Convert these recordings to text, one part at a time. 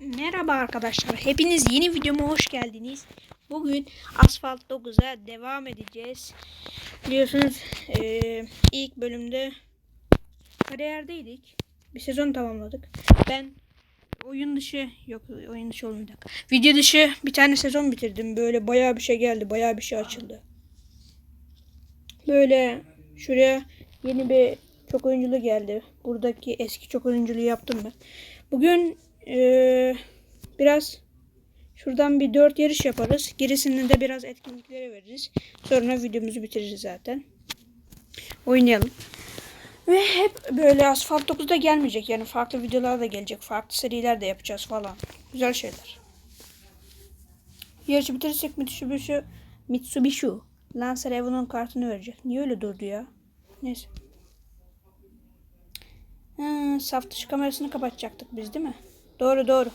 Merhaba arkadaşlar. Hepiniz yeni videoma hoş geldiniz. Bugün Asfalt 9'a devam edeceğiz. Biliyorsunuz eee, ilk bölümde kariyerdeydik. Bir sezon tamamladık. Ben oyun dışı yok oyun dışı olmayacak. Video dışı bir tane sezon bitirdim. Böyle bayağı bir şey geldi. Bayağı bir şey açıldı. Böyle şuraya yeni bir çok oyunculu geldi. Buradaki eski çok oyunculuğu yaptım ben. Bugün eee, biraz şuradan bir dört yarış yaparız. Gerisini de biraz etkinliklere veririz. Sonra videomuzu bitiririz zaten. Oynayalım. Ve hep böyle Asfalt 9'da gelmeyecek. Yani farklı videolar da gelecek. Farklı seriler de yapacağız falan. Güzel şeyler. Yarışı bitirirsek Mitsubishi Mitsubishi Lancer Evo'nun kartını verecek. Niye öyle durdu ya? Neyse. Ha, saf dışı kamerasını kapatacaktık biz değil mi? Doğru doğru.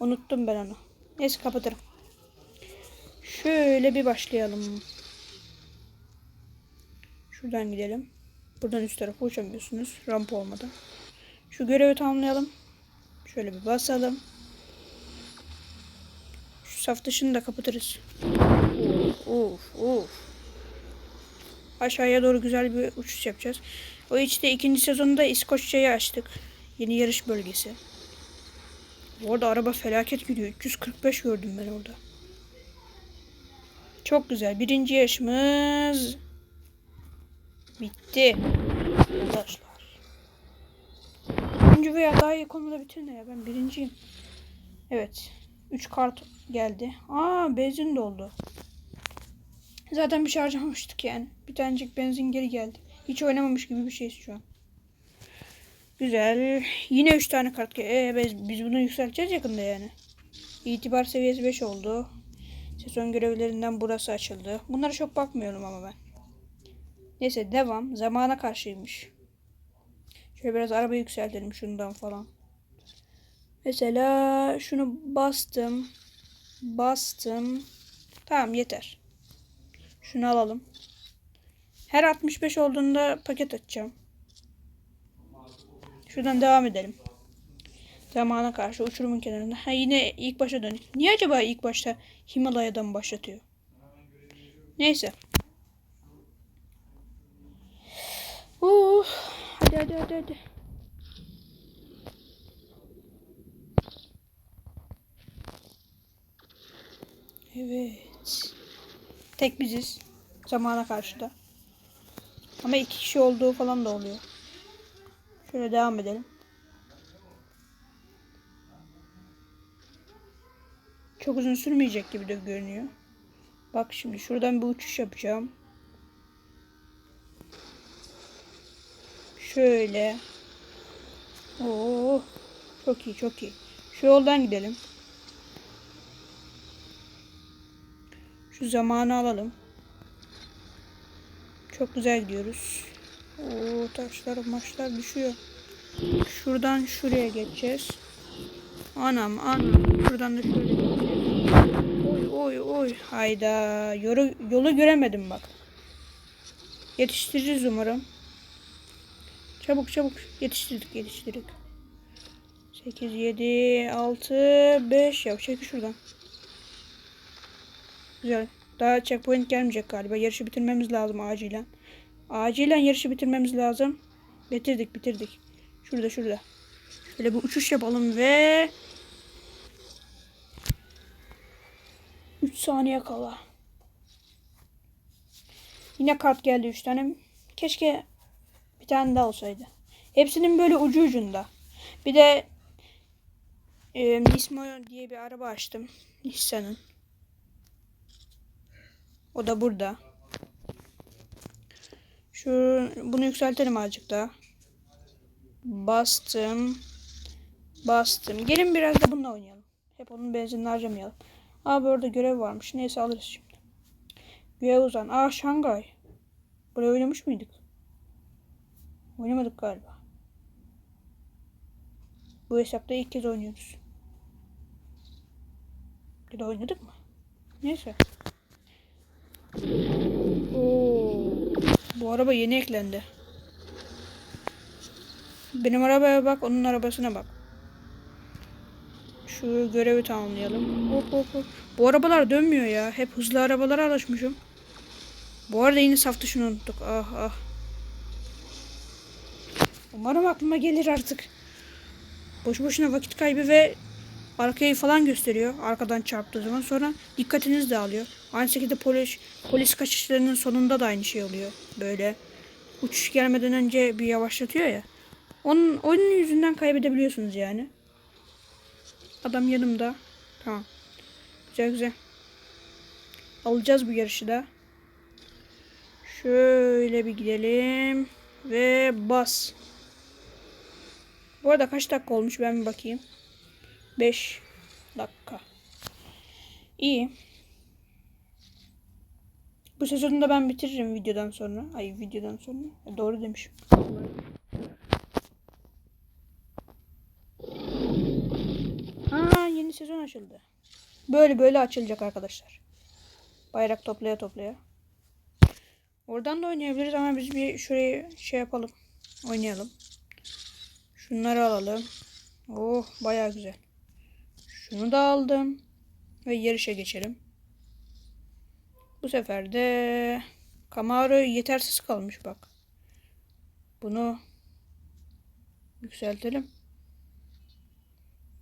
Unuttum ben onu. Neyse kapatırım. Şöyle bir başlayalım. Şuradan gidelim. Buradan üst tarafa uçamıyorsunuz. Rampa olmadan. Şu görevi tamamlayalım. Şöyle bir basalım. Şu saf dışını da kapatırız. Of of of. Aşağıya doğru güzel bir uçuş yapacağız. O işte ikinci sezonda İskoçya'yı açtık. Yeni yarış bölgesi. Orada araba felaket gidiyor. 345 gördüm ben orada. Çok güzel. Birinci yarışımız bitti. Arkadaşlar. Üçüncü veya daha iyi konuda bitirin ya. Ben birinciyim. Evet. 3 kart geldi. Aa benzin doldu. Zaten bir şey harcamamıştık yani. Bir tanecik benzin geri geldi. Hiç oynamamış gibi bir şey şu an. Güzel. Yine 3 tane kart. Ee, biz, biz bunu yükselteceğiz yakında yani. İtibar seviyesi 5 oldu. Sezon görevlerinden burası açıldı. Bunlara çok bakmıyorum ama ben. Neyse devam. Zamana karşıymış. Şöyle biraz araba yükseltelim şundan falan. Mesela şunu bastım. Bastım. Tamam yeter. Şunu alalım. Her 65 olduğunda paket açacağım. Şuradan devam edelim. Zamana karşı uçurumun kenarında. Ha yine ilk başa dön. Niye acaba ilk başta Himalaya'dan başlatıyor? Neyse. Uh, hadi hadi hadi hadi. Evet. Tek biziz. Zamana karşı da. Ama iki kişi olduğu falan da oluyor. Şöyle devam edelim. Çok uzun sürmeyecek gibi de görünüyor. Bak şimdi şuradan bir uçuş yapacağım. Şöyle. Oo, çok iyi çok iyi. Şu yoldan gidelim. Şu zamanı alalım. Çok güzel gidiyoruz. Oo, taşlar maçlar düşüyor. Şuradan şuraya geçeceğiz. Anam anam. Şuradan da şöyle geçeceğiz. Oy oy oy. Hayda. Yolu, yolu göremedim bak. Yetiştiririz umarım. Çabuk çabuk. Yetiştirdik yetiştirdik. 8, 7, 6, 5. Ya çekil şuradan. Güzel. Daha checkpoint gelmeyecek galiba. Yarışı bitirmemiz lazım acilen. Acilen yarışı bitirmemiz lazım. Bitirdik bitirdik. Şurada şurada. Şöyle bir uçuş yapalım ve 3 saniye kala. Yine kart geldi 3 tane. Keşke bir tane daha olsaydı. Hepsinin böyle ucu ucunda. Bir de e, Nismo diye bir araba açtım. Nissan'ın. O da burada. Şu bunu yükseltelim azıcık daha. Bastım. Bastım. Gelin biraz da bununla oynayalım. Hep onun benzinini harcamayalım. Abi orada görev varmış. Neyse alırız şimdi. Görev uzan. Aa Şangay. Buraya oynamış mıydık? Oynamadık galiba. Bu hesapta ilk kez oynuyoruz. Ya da oynadık mı? Neyse. Araba yeni eklendi. Benim arabaya bak, onun arabasına bak. Şu görevi tamamlayalım. Hop hop hop. Bu arabalar dönmüyor ya. Hep hızlı arabalara alışmışım. Bu arada yine saf tuşunu unuttuk. Ah ah. Umarım aklıma gelir artık. Boş boşuna vakit kaybı ve arkayı falan gösteriyor. Arkadan çarptığı zaman sonra dikkatiniz dağılıyor. Aynı şekilde polis, polis kaçışlarının sonunda da aynı şey oluyor. Böyle uçuş gelmeden önce bir yavaşlatıyor ya. Onun, onun yüzünden kaybedebiliyorsunuz yani. Adam yanımda. Tamam. Güzel güzel. Alacağız bu yarışı da. Şöyle bir gidelim. Ve bas. Bu arada kaç dakika olmuş ben bir bakayım. 5 dakika. İyi. Bu sezonu da ben bitiririm videodan sonra. Ay videodan sonra. E, Doğru demişim. Aa yeni sezon açıldı. Böyle böyle açılacak arkadaşlar. Bayrak toplaya toplaya. Oradan da oynayabiliriz ama biz bir şurayı şey yapalım. Oynayalım. Şunları alalım. Oh baya güzel. Şunu da aldım. Ve yarışa geçelim. Bu sefer de Camaro yetersiz kalmış bak. Bunu yükseltelim.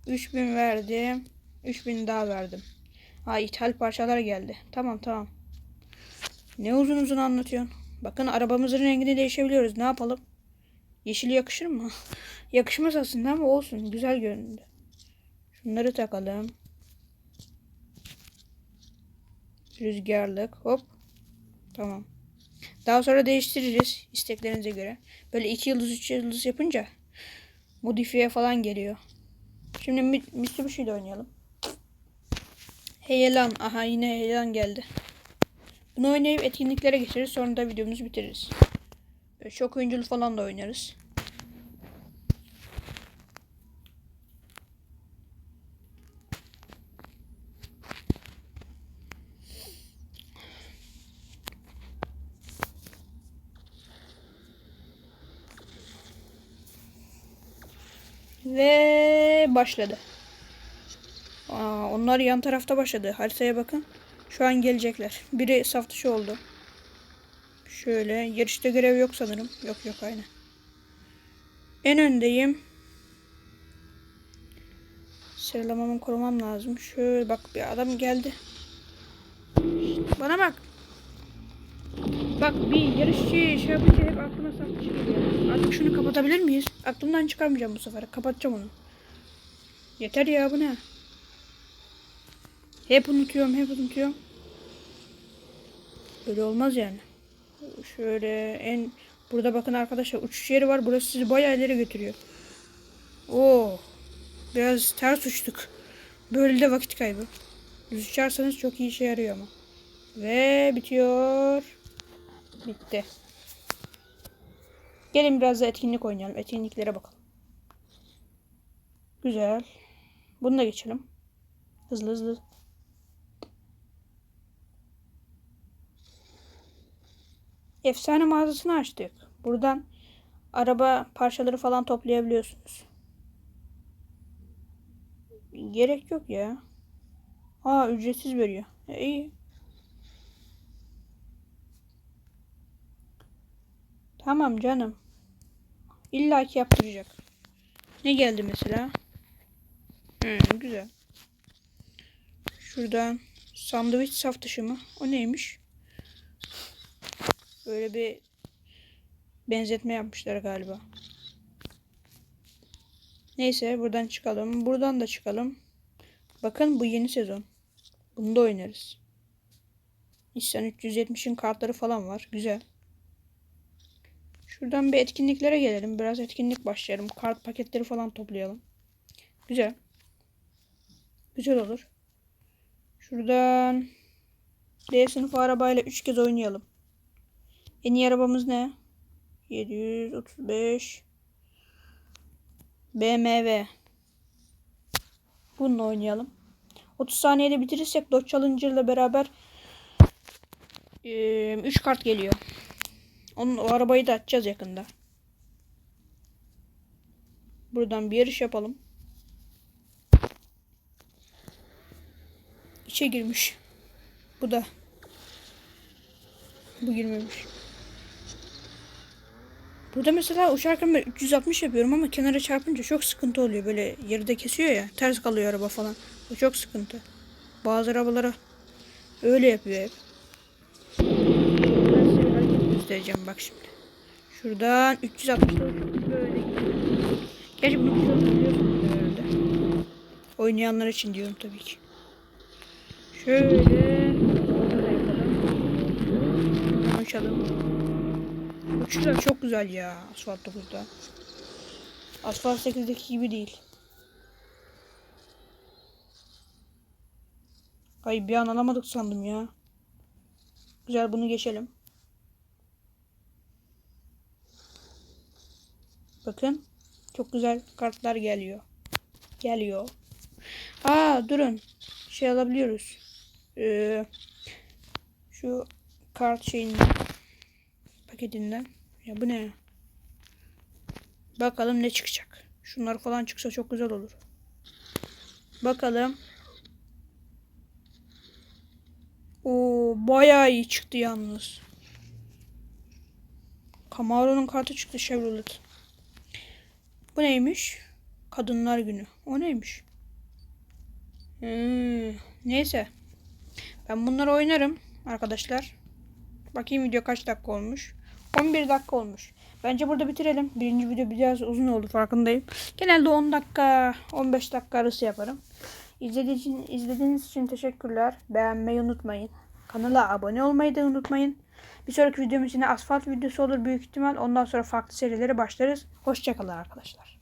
3000 verdim. 3000 daha verdim. Ha ithal parçalar geldi. Tamam tamam. Ne uzun uzun anlatıyorsun. Bakın arabamızın rengini değişebiliyoruz. Ne yapalım? Yeşil yakışır mı? Yakışmaz aslında ama olsun. Güzel göründü. Şunları takalım. Rüzgarlık. Hop. Tamam. Daha sonra değiştiririz isteklerinize göre. Böyle iki yıldız üç yıldız yapınca modifiye falan geliyor. Şimdi Mi- Mitsubishi ile oynayalım. Heyelan. Aha yine heyelan geldi. Bunu oynayıp etkinliklere geçeriz. Sonra da videomuzu bitiririz. Böyle Şok oyunculu falan da oynarız. Başladı. Aa, onlar yan tarafta başladı. Haritaya bakın. Şu an gelecekler. Biri saf dışı oldu. Şöyle. Yarışta görev yok sanırım. Yok yok aynen. En öndeyim. Sıralamamı korumam lazım. Şöyle bak bir adam geldi. Bana bak. Bak bir yarışçı şey yapınca hep aklıma saf geliyor. Artık şunu kapatabilir miyiz? Aklımdan çıkarmayacağım bu sefer. Kapatacağım onu. Yeter ya bu ne? Hep unutuyorum, hep unutuyorum. Böyle olmaz yani. Şöyle en burada bakın arkadaşlar uçuş yeri var. Burası sizi bayağı ileri götürüyor. Oo. Biraz ters uçtuk. Böyle de vakit kaybı. Düz uçarsanız çok iyi işe yarıyor ama. Ve bitiyor. Bitti. Gelin biraz da etkinlik oynayalım. Etkinliklere bakalım. Güzel. Bunu da geçelim. Hızlı hızlı. Efsane mağazasını açtık. Buradan araba parçaları falan toplayabiliyorsunuz. Gerek yok ya. Aa ücretsiz veriyor. E, iyi. Tamam canım. İlla ki yaptıracak. Ne geldi mesela? Hmm, güzel. Şuradan sandviç saf dışı mı? O neymiş? Böyle bir benzetme yapmışlar galiba. Neyse buradan çıkalım. Buradan da çıkalım. Bakın bu yeni sezon. Bunu da oynarız. Nissan 370'in kartları falan var. Güzel. Şuradan bir etkinliklere gelelim. Biraz etkinlik başlayalım. Kart paketleri falan toplayalım. Güzel. Güzel olur. Şuradan D sınıfı arabayla 3 kez oynayalım. En iyi arabamız ne? 735 BMW. Bununla oynayalım. 30 saniyede bitirirsek Dodge Challenger ile beraber 3 kart geliyor. Onun o arabayı da açacağız yakında. Buradan bir yarış yapalım. İçe girmiş. Bu da. Bu girmemiş. Burada mesela uçarken ben 360 yapıyorum ama kenara çarpınca çok sıkıntı oluyor. Böyle yerde kesiyor ya. Ters kalıyor araba falan. Bu çok sıkıntı. Bazı arabalara öyle yapıyor hep. Ben göstereceğim bak şimdi. Şuradan 360 böyle. Gerçi bunu biliyorsunuz herhalde. Oynayanlar için diyorum tabii ki. Şöyle böyle yapalım. Uçuşlar çok güzel ya Asfalt 9'da. Asfalt 8'deki gibi değil. Ay bir an alamadık sandım ya. Güzel bunu geçelim. Bakın. Çok güzel kartlar geliyor. Geliyor. Aa durun. Şey alabiliyoruz. Ee, şu kart şeyinden paketinden. Ya bu ne? Bakalım ne çıkacak. Şunlar falan çıksa çok güzel olur. Bakalım. O bayağı iyi çıktı yalnız. Camaro'nun kartı çıktı Chevrolet. Bu neymiş? Kadınlar günü. O neymiş? Hmm, neyse. Ben bunları oynarım arkadaşlar. Bakayım video kaç dakika olmuş. 11 dakika olmuş. Bence burada bitirelim. Birinci video biraz uzun oldu farkındayım. Genelde 10 dakika 15 dakika arası yaparım. İzlediğiniz için, teşekkürler. Beğenmeyi unutmayın. Kanala abone olmayı da unutmayın. Bir sonraki videomuz yine asfalt videosu olur büyük ihtimal. Ondan sonra farklı serilere başlarız. Hoşçakalın arkadaşlar.